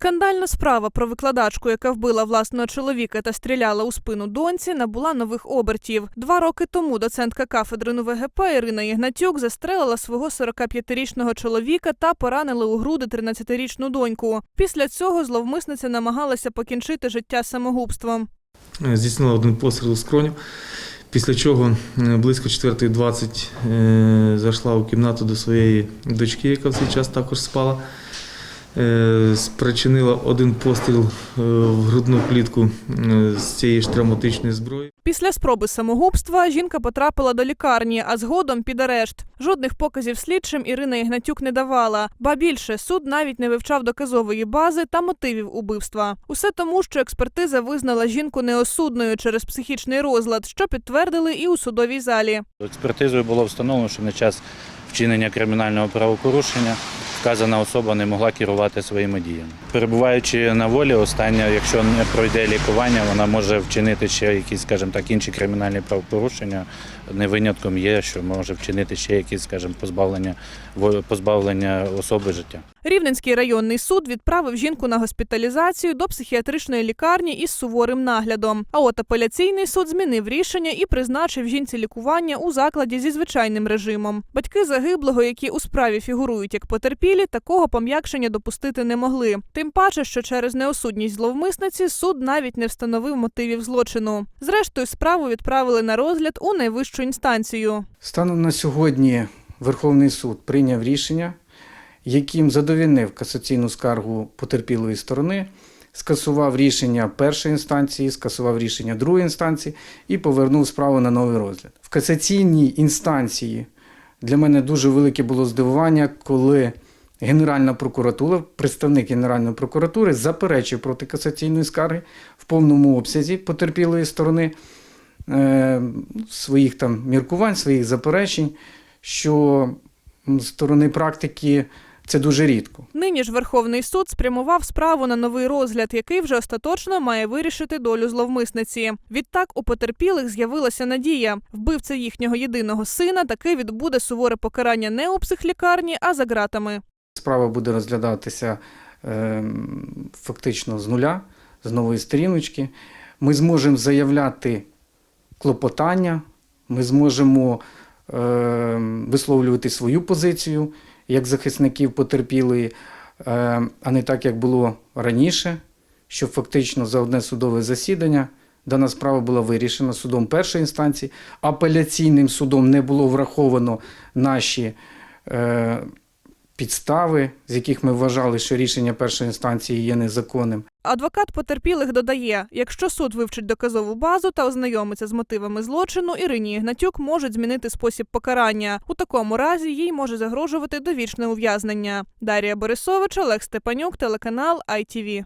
Скандальна справа про викладачку, яка вбила власного чоловіка та стріляла у спину доньці, набула нових обертів. Два роки тому доцентка кафедри НУВГП Ірина Єгнатюк застрелила свого 45-річного чоловіка та поранила у груди 13-річну доньку. Після цього зловмисниця намагалася покінчити життя самогубством. Е, здійснила один постріл у скроню, після чого е, близько 4.20 е, зайшла у кімнату до своєї дочки, яка в цей час також спала. Е, Спричинила один постріл е, в грудну клітку е, з цієї ж травматичної зброї. Після спроби самогубства жінка потрапила до лікарні, а згодом під арешт. Жодних показів слідчим Ірина Ігнатюк не давала. Ба більше суд навіть не вивчав доказової бази та мотивів убивства. Усе тому, що експертиза визнала жінку неосудною через психічний розлад, що підтвердили і у судовій залі. Експертизою було встановлено, що на час вчинення кримінального правопорушення вказана особа не могла керувати своїми діями. Перебуваючи на волі, остання, якщо не пройде лікування, вона може вчинити ще якісь, скажімо так, інші кримінальні правопорушення. Не винятком є, що може вчинити ще якісь, скажімо, позбавлення позбавлення особи життя. Рівненський районний суд відправив жінку на госпіталізацію до психіатричної лікарні із суворим наглядом. А от апеляційний суд змінив рішення і призначив жінці лікування у закладі зі звичайним режимом. Батьки загиблого, які у справі фігурують як потерпілі, такого пом'якшення допустити не могли. Тим паче, що через неосудність зловмисниці суд навіть не встановив мотивів злочину. Зрештою, справу відправили на розгляд у найвищу інстанцію. Станом на сьогодні Верховний суд прийняв рішення, яким задовільнив касаційну скаргу потерпілої сторони, скасував рішення першої інстанції, скасував рішення другої інстанції і повернув справу на новий розгляд. В касаційній інстанції для мене дуже велике було здивування, коли Генеральна прокуратура, представник Генеральної прокуратури заперечив проти касаційної скарги в повному обсязі потерпілої сторони е, своїх там міркувань, своїх заперечень, що сторони практики це дуже рідко. Нині ж Верховний суд спрямував справу на новий розгляд, який вже остаточно має вирішити долю зловмисниці. Відтак у потерпілих з'явилася надія. Вбивця їхнього єдиного сина таки відбуде суворе покарання не у психлікарні, а за ґратами. Справа буде розглядатися е, фактично з нуля, з нової сторіночки. Ми зможемо заявляти клопотання, ми зможемо е, висловлювати свою позицію як захисників потерпілої, е, а не так, як було раніше, що фактично за одне судове засідання дана справа була вирішена судом першої інстанції, апеляційним судом не було враховано наші. Підстави, з яких ми вважали, що рішення першої інстанції є незаконним. Адвокат потерпілих додає, якщо суд вивчить доказову базу та ознайомиться з мотивами злочину, Ірині Ігнатюк можуть змінити спосіб покарання. У такому разі їй може загрожувати довічне ув'язнення. Дарія Борисович, Олег Степанюк, телеканал ITV.